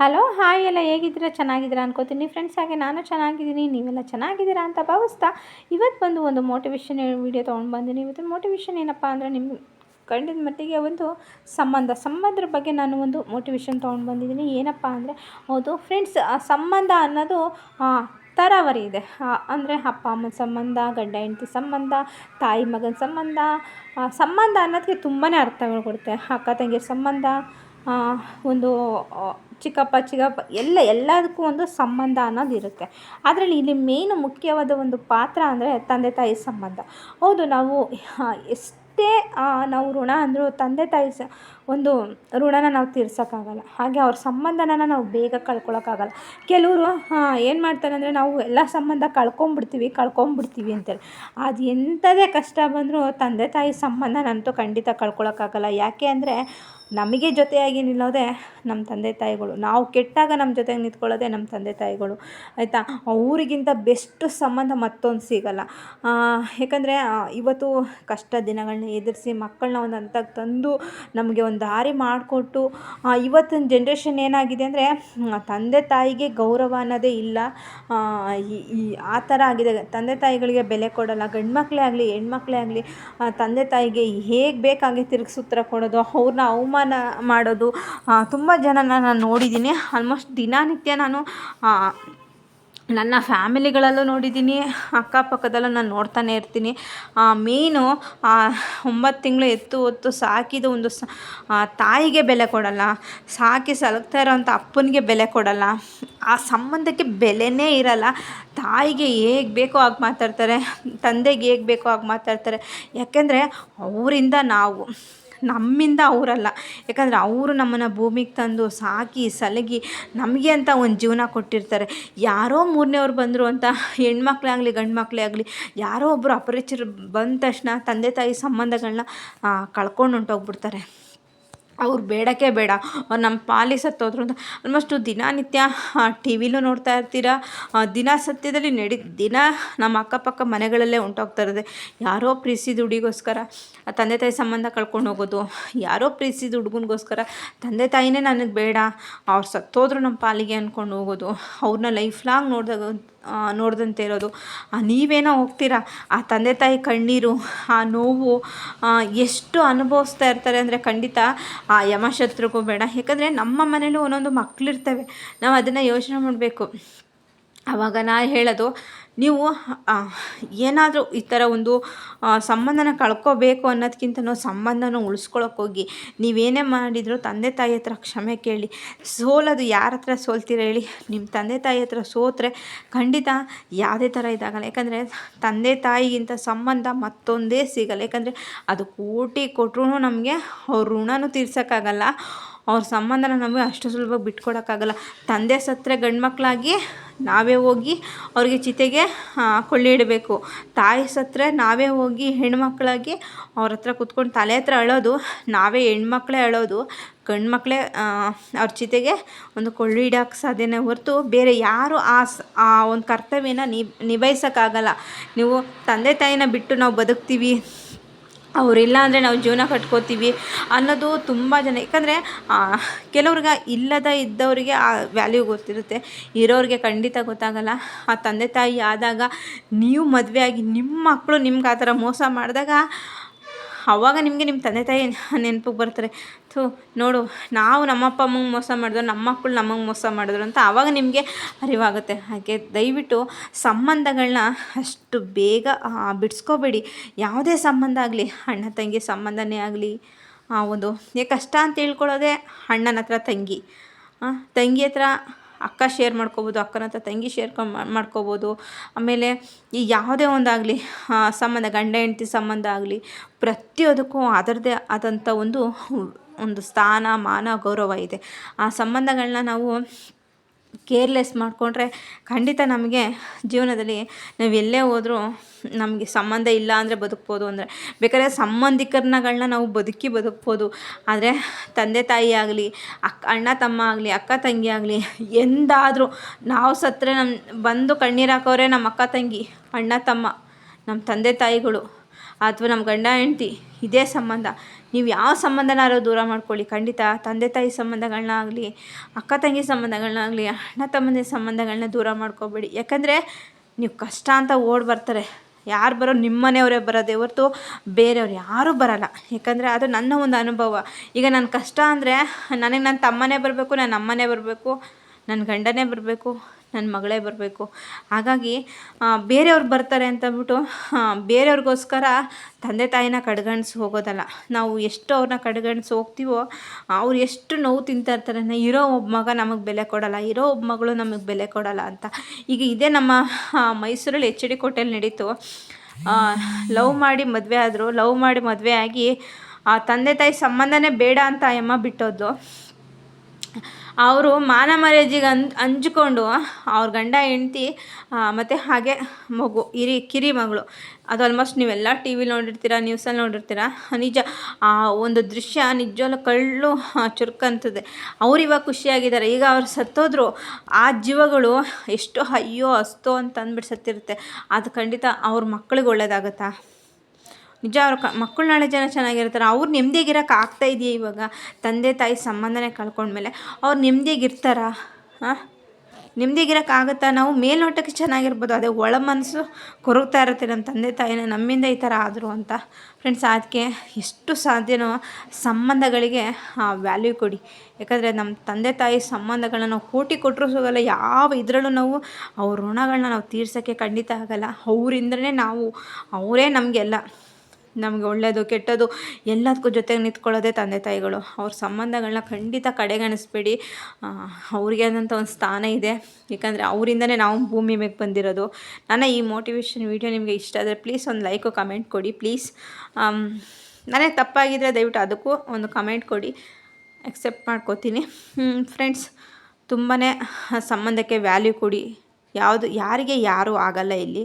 Hello, hi ಎಲ್ಲ ಹೇಗಿದ್ದೀರಾ? ಚೆನ್ನಾಗಿದ್ದೀರಾ ಅನ್ಕೋತೀನಿ. ಫ್ರೆಂಡ್ಸ್ ಹಾಗೆ ನಾನು ಚೆನ್ನಾಗಿದ್ದೀನಿ, ನೀವೆಲ್ಲ ಚೆನ್ನಾಗಿದ್ದೀರಾ ಅಂತ ಭಾವಿಸ್ತಾ ಇವತ್ತು ಬಂದು ಒಂದು ಮೋಟಿವೇಶನ್ ವಿಡಿಯೋ ತೊಗೊಂಡು ಬಂದಿನಿ. ಇವತ್ತು ಮೋಟಿವೇಶನ್ ಏನಪ್ಪ ಅಂದರೆ ನಿಮ್ಮ ಕಂಡಿದ ಮಟ್ಟಿಗೆ ಒಂದು ಸಂಬಂಧ. ಸಂಬಂಧದ ಬಗ್ಗೆ ನಾನು ಒಂದು ಮೋಟಿವೇಶನ್ ತೊಗೊಂಡು ಬಂದಿದ್ದೀನಿ. ಏನಪ್ಪ ಅಂದರೆ, ಹೌದು ಫ್ರೆಂಡ್ಸ್ ಸಂಬಂಧ ಅನ್ನೋದು ತರಾವರಿ ಇದೆ. ಅಂದರೆ ಅಪ್ಪ ಅಮ್ಮನ ಸಂಬಂಧ, ಗಂಡ ಹೆಂಡತಿ ಸಂಬಂಧ, ತಾಯಿ ಮಗನ ಸಂಬಂಧ ಸಂಬಂಧ ಅನ್ನೋದಕ್ಕೆ ತುಂಬಾ ಅರ್ಥಗಳು ಕೊಡುತ್ತೆ. ಅಕ್ಕ ತಂಗಿಯ ಸಂಬಂಧ ಒಂದು ಚಿಕ್ಕಪ್ಪ ಚಿಕ್ಕಪ್ಪ, ಎಲ್ಲ, ಎಲ್ಲದಕ್ಕೂ ಒಂದು ಸಂಬಂಧ ಅನ್ನೋದು ಇರುತ್ತೆ. ಅದರಲ್ಲಿ ಇಲ್ಲಿ ಮೇನ್ ಮುಖ್ಯವಾದ ಒಂದು ಪಾತ್ರ ಅಂದರೆ ತಂದೆ, ತಾಯಿ ಸಂಬಂಧ. ಹೌದು, ನಾವು ಎಷ್ಟೇ ನಾವು ಋಣ ಅಂದರೂ ತಂದೆ, ತಾಯಿ ಸ, ಒಂದು ಋಣನ ನಾವು ತೀರ್ಸೋಕ್ಕಾಗಲ್ಲ. ಹಾಗೆ ಅವ್ರ ಸಂಬಂಧನ ನಾವು ಬೇಗ ಕಳ್ಕೊಳ್ಳೋಕ್ಕಾಗಲ್ಲ ಕೆಲವರು ಏನು ಮಾಡ್ತಾರೆ ಅಂದರೆ ನಾವು ಎಲ್ಲ ಸಂಬಂಧ ಕಳ್ಕೊಂಬಿಡ್ತೀವಿ ಕಳ್ಕೊಂಬಿಡ್ತೀವಿ ಅಂತೇಳಿ. ಅದು ಎಂಥದೇ ಕಷ್ಟ ಬಂದರೂ ತಂದೆ, ತಾಯಿ ಸಂಬಂಧನಂತೂ ಖಂಡಿತ ಕಳ್ಕೊಳ್ಳೋಕ್ಕಾಗಲ್ಲ ಯಾಕೆ ಅಂದರೆ ನಮಗೆ ಜೊತೆಯಾಗಿ ನಿಲ್ಲೋದೇ ನಮ್ಮ ತಂದೆ ತಾಯಿಗಳು. ನಾವು ಕೆಟ್ಟಾಗ ನಮ್ಮ ಜೊತೆಗೆ ನಿಂತ್ಕೊಳ್ಳೋದೇ ನಮ್ಮ ತಂದೆ ತಾಯಿಗಳು. ಆಯಿತಾ? ಅವರಿಗಿಂತ ಬೆಸ್ಟ್ ಸಂಬಂಧ ಮತ್ತೊಂದು ಸಿಗಲ್ಲ. ಯಾಕಂದರೆ ಇವತ್ತು ಕಷ್ಟ ದಿನಗಳನ್ನ ಎದುರಿಸಿ ಮಕ್ಕಳನ್ನ ಒಂದು ಹಂತಕ್ಕೆ ತಂದು ನಮಗೆ ಒಂದು ದಾರಿ ಮಾಡಿಕೊಟ್ಟು ಇವತ್ತಿನ ಜನ್ರೇಷನ್ ಏನಾಗಿದೆ ಅಂದರೆ ತಂದೆ ತಾಯಿಗೆ ಗೌರವ ಅನ್ನೋದೇ ಇಲ್ಲ. ಈ ಆ ಥರ ಆಗಿದೆ. ತಂದೆ ತಾಯಿಗಳಿಗೆ ಬೆಲೆ ಕೊಡೋಲ್ಲ. ಗಂಡು ಮಕ್ಕಳೇ ಆಗಲಿ ಹೆಣ್ಮಕ್ಳೇ ಆಗಲಿ ತಂದೆ ತಾಯಿಗೆ ಹೇಗೆ ಬೇಕಾಗಿ ತಿರುಗಿಸುತ್ತರ ಕೊಡೋದು ಅವ್ರನ್ನ ಅವಮಾನ ಮಾಡೋದು ತುಂಬ ಜನನ ನಾನು ನೋಡಿದ್ದೀನಿ ಆಲ್ಮೋಸ್ಟ್ ದಿನನಿತ್ಯ ನಾನು ನನ್ನ ಫ್ಯಾಮಿಲಿಗಳಲ್ಲೂ ನೋಡಿದ್ದೀನಿ ಅಕ್ಕಪಕ್ಕದಲ್ಲೂ ನಾನು ನೋಡ್ತಾನೆ ಇರ್ತೀನಿ. ಮೇಯ್ನು ಒಂಬತ್ತು ತಿಂಗಳು ಎತ್ತು ಹೊತ್ತು ಸಾಕಿದ ಒಂದು ಸ ತಾಯಿಗೆ ಬೆಲೆ ಕೊಡಲ್ಲ. ಸಾಕಿ ಸಲಗ್ತಾ ಇರೋವಂಥ ಅಪ್ಪನಿಗೆ ಬೆಲೆ ಕೊಡಲ್ಲ. ಆ ಸಂಬಂಧಕ್ಕೆ ಬೆಲೆನೇ ಇರಲ್ಲ. ತಾಯಿಗೆ ಹೇಗೆ ಬೇಕೋ ಹಾಗೆ ಮಾತಾಡ್ತಾರೆ, ತಂದೆಗೆ ಹೇಗೆ ಬೇಕೋ ಹಾಗೆ ಮಾತಾಡ್ತಾರೆ. ಯಾಕೆಂದರೆ, ಅವರಿಂದ ನಾವು ನಮ್ಮಿಂದ ಅವರಲ್ಲ. ಯಾಕಂದರೆ ಅವರು ನಮ್ಮನ್ನು ಭೂಮಿಗೆ ತಂದು ಸಾಕಿ, ಸಲಗಿ ನಮಗೆ ಅಂತ ಒಂದು ಜೀವನ ಕೊಟ್ಟಿರ್ತಾರೆ. ಯಾರೋ ಮೂರನೇವ್ರು ಬಂದರು ಅಂತ, ಹೆಣ್ಮಕ್ಳೇ ಆಗಲಿ ಗಂಡು ಮಕ್ಕಳೇ ಆಗಲಿ, ಯಾರೋ ಒಬ್ಬರು ಅಪರಿಚಿತರು ಬಂದ ತಕ್ಷಣ ತಂದೆ ತಾಯಿ ಸಂಬಂಧಗಳನ್ನ ಕಳ್ಕೊಂಡು ಹೊಂಟೋಗ್ಬಿಡ್ತಾರೆ. ಅವ್ರು ಬೇಡಕ್ಕೆ ಬೇಡ. ನಮ್ಮ ಪಾಲಿ ಸತ್ತೋದ್ರು ಅಂತ. ಆಲ್ಮೋಸ್ಟು ದಿನನಿತ್ಯ ಟಿ ವಿಲೂ ನೋಡ್ತಾ ಇರ್ತೀರ? ದಿನ ಸತ್ಯದಲ್ಲಿ ನಡಿ, ದಿನ ನಮ್ಮ ಅಕ್ಕಪಕ್ಕ ಮನೆಗಳಲ್ಲೇ ಉಂಟೋಗ್ತಾ ಇರೋದೆ. ಯಾರೋ ಪ್ರೀತಿ ದುಡಿಗೋಸ್ಕರ ತಂದೆ ತಾಯಿ ಸಂಬಂಧ ಕಳ್ಕೊಂಡು ಹೋಗೋದು. ಯಾರೋ ಪ್ರೀಸಿ ಹುಡುಗನಿಗೋಸ್ಕರ, ತಂದೆ ತಾಯಿನೇ ನನಗೆ ಬೇಡ. ಅವ್ರು ಸತ್ತೋದ್ರು ನಮ್ಮ ಪಾಲಿಗೆ ಅಂದ್ಕೊಂಡು ಹೋಗೋದು. ಅವ್ರನ್ನ ಲೈಫ್ ಲಾಂಗ್ ನೋಡಿದಾಗ ನೋಡ್ದಂತೆ ಇರೋದು. ನೀವೇನೋ ಹೋಗ್ತೀರಾ? ಆ ತಂದೆ ತಾಯಿ ಕಣ್ಣೀರು, ಆ ನೋವು ಎಷ್ಟು ಅನುಭವಿಸ್ತಾ ಇರ್ತಾರೆ ಅಂದರೆ ಖಂಡಿತ ಆ ಯಮಶತ್ರುಗೂ ಬೇಡ. ಯಾಕಂದರೆ ನಮ್ಮ ಮನೇಲೂ ಒಂದೊಂದು ಮಕ್ಕಳಿರ್ತವೆ ನಾವು ಅದನ್ನು ಯೋಚನೆ ಮಾಡಬೇಕು. ಆವಾಗ ನಾ ಹೇಳೋದು, ನೀವು ಏನಾದರೂ ಈ ಥರ ಒಂದು ಸಂಬಂಧನ ಕಳ್ಕೋಬೇಕು ಅನ್ನೋದಕ್ಕಿಂತನೂ ಸಂಬಂಧನ ಉಳಿಸ್ಕೊಳಕ್ಕೆ ಹೋಗಿ, ನೀವೇನೇ ಮಾಡಿದರೂ ತಂದೆ ತಾಯಿ ಹತ್ರ ಕ್ಷಮೆ ಕೇಳಿ, ಸೋಲೋದು ಯಾರ ಹತ್ರ ಸೋಲ್ತೀರ ಹೇಳಿ ನಿಮ್ಮ ತಂದೆ ತಾಯಿ ಹತ್ರ ಸೋತ್ರೆ ಖಂಡಿತ ಯಾವುದೇ ಥರ ಇದಾಗಲ್ಲ. ಯಾಕಂದರೆ ತಂದೆ ತಾಯಿಗಿಂತ ಸಂಬಂಧ ಮತ್ತೊಂದೇ ಸಿಗಲ್ಲ. ಯಾಕಂದರೆ ಅದು ಕೋಟಿ ಕೊಟ್ಟರು ನಮಗೆ ಅವ್ರ ಋಣನೂ ತೀರ್ಸೋಕ್ಕಾಗಲ್ಲ. ಅವ್ರ ಸಂಬಂಧನ ನಮಗೆ ಅಷ್ಟು ಸುಲಭವಾಗಿ ಬಿಟ್ಕೊಡೋಕ್ಕಾಗಲ್ಲ. ತಂದೆ ಸತ್ತರೆ ಗಂಡು ಮಕ್ಕಳಾಗಿ ನಾವೇ ಹೋಗಿ ಅವ್ರಿಗೆ ಚಿತೆಗೆ ಕೊಳ್ಳಿ ಇಡಬೇಕು. ತಾಯಿ ಸತ್ತರೆ ನಾವೇ ಹೋಗಿ ಹೆಣ್ಮಕ್ಳಾಗಿ ಅವ್ರ ಹತ್ರ ಕುತ್ಕೊಂಡು ತಲೆ ಹತ್ರ ಅಳೋದು, ನಾವೇ ಹೆಣ್ಮಕ್ಳೇ ಅಳೋದು ಗಂಡು ಮಕ್ಕಳೇ ಅವ್ರ ಚಿತೆಗೆ ಒಂದು ಕೊಳ್ಳಿ ಇಡೋಕ್ಕೆ ಸಾಧ್ಯನೇ ಹೊರತು ಬೇರೆ ಯಾರು ಆ ಆ ಒಂದು ಕರ್ತವ್ಯನ ನಿಭಾಯಿಸೋಕ್ಕಾಗಲ್ಲ. ನೀವು ತಂದೆ ತಾಯಿನ ಬಿಟ್ಟು ನಾವು ಬದುಕ್ತೀವಿ. ಅವರಿಲ್ಲ ಅಂದರೆ ನಾವು ಜೀವನ ಕಟ್ಕೋತೀವಿ ಅನ್ನೋದು ತುಂಬ ಜನ. ಯಾಕಂದರೆ ಕೆಲವ್ರಿಗೆ ಇಲ್ಲದ ಇದ್ದವರಿಗೆ ಆ ವ್ಯಾಲ್ಯೂ ಗೊತ್ತಿರುತ್ತೆ. ಇರೋರಿಗೆ ಖಂಡಿತ ಗೊತ್ತಾಗಲ್ಲ. ಆ ತಂದೆ ತಾಯಿ ಆದಾಗ ನೀವು ಮದುವೆ ಆಗಿ ನಿಮ್ಮ ಮಕ್ಕಳು ನಿಮ್ಗೆ ಆ ಥರ ಮೋಸ ಮಾಡಿದಾಗ ಆವಾಗ ನಿಮಗೆ ನಿಮ್ಮ ತಂದೆ ತಾಯಿ ನೆನಪಿಗೆ ಬರ್ತಾರೆ, ಥೂ ನೋಡು, ನಾವು ನಮ್ಮಪ್ಪ ಅಮ್ಮಂಗೆ ಮೋಸ ಮಾಡಿದ್ರು ನಮ್ಮ ಮಕ್ಕಳು ನಮಗೆ ಮೋಸ ಮಾಡಿದ್ರು ಅಂತ ಆವಾಗ ನಿಮಗೆ ಅರಿವಾಗುತ್ತೆ. ಹಾಗೆ ದಯವಿಟ್ಟು ಸಂಬಂಧಗಳನ್ನ ಅಷ್ಟು ಬೇಗ ಬಿಡಿಸ್ಕೋಬೇಡಿ. ಯಾವುದೇ ಸಂಬಂಧ ಆಗಲಿ, ಅಣ್ಣ ತಂಗಿ ಸಂಬಂಧನೇ ಆಗಲಿ ಒಂದು, ಏ, ಕಷ್ಟ ಅಂತ ಹೇಳ್ಕೊಳ್ಳೋದೇ ಅಣ್ಣನ ಹತ್ರ ತಂಗಿ. ತಂಗಿ ಹತ್ರ ಅಕ್ಕ ಶೇರ್ ಮಾಡ್ಕೋಬೋದು, ಅಕ್ಕನ ಹತ್ರ ತಂಗಿ ಶೇರ್ ಮಾಡ್ಕೋಬೋದು. ಆಮೇಲೆ ಈ ಯಾವುದೇ ಒಂದಾಗಲಿ ಸಂಬಂಧ, ಗಂಡ, ಹೆಂಡತಿ ಸಂಬಂಧ ಆಗಲಿ, ಪ್ರತಿಯೊದಕ್ಕೂ ಅದರದೇ ಆದಂಥ ಒಂದು ಒಂದು ಸ್ಥಾನ, ಮಾನ, ಗೌರವ ಇದೆ. ಆ ಸಂಬಂಧಗಳನ್ನ ನಾವು ಕೇರ್ಲೆಸ್ ಮಾಡಿಕೊಂಡ್ರೆ ಖಂಡಿತ ನಮಗೆ ಜೀವನದಲ್ಲಿ ನಾವು ಎಲ್ಲೇ ಹೋದರೂ ನಮಗೆ ಸಂಬಂಧ ಇಲ್ಲ ಅಂದರೆ ಬದುಕ್ಬೋದು ಅಂದರೆ ಬೇಕಾದ್ರೆ ಸಂಬಂಧಿಕರನಗಳನ್ನ ನಾವು ಬದುಕಿ ಬದುಕ್ಬೋದು. ಆದರೆ ತಂದೆ ತಾಯಿ ಆಗಲಿ, ಅಕ್ಕ, ಅಣ್ಣ, ತಮ್ಮ ಆಗಲಿ, ಅಕ್ಕ, ತಂಗಿ ಆಗಲಿ, ಎಂದಾದರೂ ನಾವು ಸತ್ತರೆ ನಮ್ಮ ಬಂದು ಕಣ್ಣೀರು ಹಾಕೋರೆ ನಮ್ಮ ಅಕ್ಕ, ತಂಗಿ, ಅಣ್ಣ, ತಮ್ಮ, ನಮ್ಮ ತಂದೆ ತಾಯಿಗಳು ಅಥವಾ ನಮ್ಮ ಗಂಡ ಹೆಂಡತಿ, ಇದೇ ಸಂಬಂಧ. ನೀವು ಯಾವ ಸಂಬಂಧನಾದ್ರೂ ದೂರ ಮಾಡ್ಕೊಳ್ಳಿ. ಖಂಡಿತ ತಂದೆ ತಾಯಿ ಸಂಬಂಧಗಳನ್ನ ಆಗಲಿ, ಅಕ್ಕ ತಂಗಿ ಸಂಬಂಧಗಳನ್ನ ಆಗಲಿ, ಅಣ್ಣ ತಮ್ಮಂದಿರ ಸಂಬಂಧಗಳನ್ನ ದೂರ ಮಾಡ್ಕೋಬೇಡಿ. ಯಾಕಂದರೆ ನೀವು ಕಷ್ಟ ಅಂತ ಓಡಿ ಬರ್ತಾರೆ. ಯಾರು ಬರೋ ನಿಮ್ಮ ಮನೆಯವರೇ ಬರೋದೇ ಹೊರ್ತು ಬೇರೆಯವ್ರು ಯಾರೂ ಬರಲ್ಲ. ಯಾಕಂದರೆ ಅದು ನನ್ನ ಒಂದು ಅನುಭವ. ಈಗ ನನ್ನ ಕಷ್ಟ ಅಂದರೆ ನನಗೆ ನನ್ನ ತಮ್ಮನೇ ಬರಬೇಕು ನನ್ನ ಅಮ್ಮನೇ ಬರಬೇಕು ನನ್ನ ಗಂಡನೇ ಬರಬೇಕು. ನನ್ನ ಮಗಳೇ ಬರಬೇಕು. ಹಾಗಾಗಿ ಬೇರೆಯವ್ರು ಬರ್ತಾರೆ ಅಂತಂದ್ಬಿಟ್ಟು ಬೇರೆಯವ್ರಿಗೋಸ್ಕರ ತಂದೆ ತಾಯಿನ ಕಡೆಗಣಿಸಿ ಹೋಗೋದಲ್ಲ. ನಾವು ಎಷ್ಟು ಅವ್ರನ್ನ ಕಡೆಗಣಿಸಿ ಹೋಗ್ತೀವೋ, ಅವ್ರು ಎಷ್ಟು ನೋವು ತಿಂತಾ ಇರ್ತಾರೆ ಇರೋ ಒಬ್ಬ ಮಗ ನಮಗೆ ಬೆಲೆ ಕೊಡಲ್ಲ, ಇರೋ ಒಬ್ಬ ಮಗಳು ನಮಗೆ ಬೆಲೆ ಕೊಡಲ್ಲ ಅಂತ. ಈಗ ಇದೇ ನಮ್ಮ ಮೈಸೂರಲ್ಲಿ ಎಚ್ ಡಿ ಕೋಟೆಯಲ್ಲಿ ನಡೀತು. ಲವ್ ಮಾಡಿ ಮದುವೆ ಆದರು, ಲವ್ ಮಾಡಿ ಮದುವೆ ಆಗಿ, ಆ, ತಂದೆ ತಾಯಿ ಸಂಬಂಧನೇ ಬೇಡ ಅಂತ ಅಮ್ಮ ಬಿಟ್ಟೋದು ಅವರು ಮಾನ ಮರ್ಯಾದೆಗೆ ಅನ್ ಅಂಜಿಕೊಂಡು ಅವ್ರ ಗಂಡ ಹೆಂಡ್ತಿ ಮತ್ತು ಹಾಗೆ ಮಗು, ಹಿರಿ, ಕಿರಿ ಮಗಳು. ಅದು ಆಲ್ಮೋಸ್ಟ್ ನೀವೆಲ್ಲ ಟಿ ವಿಲಿ ನೋಡಿರ್ತೀರ ನ್ಯೂಸಲ್ಲಿ ನೋಡಿರ್ತೀರ? ನಿಜ, ಆ, ಒಂದು ದೃಶ್ಯ ನಿಜವಲ್ಲ ಕಳ್ಳು ಚುರುಕಂತದೆ ಅವ್ರು ಇವಾಗ ಖುಷಿಯಾಗಿದ್ದಾರೆ. ಈಗ ಅವ್ರು ಸತ್ತೋದ್ರು, ಆ ಜೀವಗಳು ಎಷ್ಟು ಅಯ್ಯೋ, ಅಸ್ತೋ ಅಂತ ಅಂದ್ಬಿಟ್ಟು ಸತ್ತಿರುತ್ತೆ. ಅದು ಖಂಡಿತ ಅವ್ರ ಮಕ್ಳಿಗೆ ಒಳ್ಳೇದಾಗುತ್ತಾ? ನಿಜ ಅವ್ರ ಕ ಮಕ್ಕಳು ನಾಳೆ ಜನ ಚೆನ್ನಾಗಿರ್ತಾರೆ. ಅವ್ರು ನೆಮ್ಮದಿಯಾಗಿರೋಕೆ ಆಗ್ತಾ ಇದೆಯಾ ಇವಾಗ? ತಂದೆ, ತಾಯಿ ಸಂಬಂಧನೇ ಕಳ್ಕೊಂಡ್ಮೇಲೆ ಅವ್ರು ನೆಮ್ಮದಿಯಾಗಿರ್ತಾರಾ ಹಾಂ? ನೆಮ್ಮದಿಯಾಗಿರೋಕ್ಕಾಗುತ್ತಾ ನಾವು ಮೇಲ್ನೋಟಕ್ಕೆ ಚೆನ್ನಾಗಿರ್ಬೋದು. ಅದೇ ಒಳ ಮನಸ್ಸು ಕೊರಗ್ತಾ ಇರುತ್ತೆ ನಮ್ಮ ತಂದೆ, ತಾಯಿನ. ನಮ್ಮಿಂದ ಈ ಥರ ಆದರು ಅಂತ. ಫ್ರೆಂಡ್ಸ್ ಅದಕ್ಕೆ ಎಷ್ಟು ಸಾಧ್ಯನೋ ಸಂಬಂಧಗಳಿಗೆ ವ್ಯಾಲ್ಯೂ ಕೊಡಿ. ಯಾಕಂದರೆ ನಮ್ಮ ತಂದೆ, ತಾಯಿ ಸಂಬಂಧಗಳನ್ನ ನಾವು ಕೋಟಿ ಕೊಟ್ಟರು ಸಿಗೋಲ್ಲ. ಯಾವ ಇದರಲ್ಲೂ ನಾವು ಅವ್ರ ಋಣಗಳನ್ನ ನಾವು ತೀರ್ಸೋಕ್ಕೆ ಖಂಡಿತ ಆಗೋಲ್ಲ. ಅವರಿಂದನೇ ನಾವು, ಅವರೇ ನಮಗೆಲ್ಲ. ನಮಗೆ ಒಳ್ಳೆಯದು ಕೆಟ್ಟದ್ದು ಎಲ್ಲದಕ್ಕೂ ಜೊತೆಗೆ ನಿಂತ್ಕೊಳ್ಳೋದೇ ತಂದೆ ತಾಯಿಗಳು. ಅವ್ರ ಸಂಬಂಧಗಳನ್ನ ಖಂಡಿತ ಕಡೆಗಣಿಸ್ಬೇಡಿ. ಅವ್ರಿಗೆ ಆದಂಥ ಒಂದು ಸ್ಥಾನ ಇದೆ. ಏಕೆಂದರೆ ಅವರಿಂದನೇ ನಾವು ಭೂಮಿ ಮೇಲೆ ಬಂದಿರೋದು. ನನ್ನ ಈ ಮೋಟಿವೇಶನ್ ವೀಡಿಯೋ ನಿಮಗೆ ಇಷ್ಟ ಆದರೆ ಪ್ಲೀಸ್ ಒಂದು ಲೈಕು ಕಮೆಂಟ್ ಕೊಡಿ ಪ್ಲೀಸ್ ನನಗೆ ತಪ್ಪಾಗಿದ್ದರೆ ದಯವಿಟ್ಟು ಅದಕ್ಕೂ ಒಂದು ಕಮೆಂಟ್ ಕೊಡಿ. ಎಕ್ಸೆಪ್ಟ್ ಮಾಡ್ಕೋತೀನಿ. ಫ್ರೆಂಡ್ಸ್ ತುಂಬಾ ಸಂಬಂಧಕ್ಕೆ ವ್ಯಾಲ್ಯೂ ಕೊಡಿ. ಯಾವುದು, ಯಾರಿಗೆ ಯಾರೂ ಆಗಲ್ಲ ಇಲ್ಲಿ.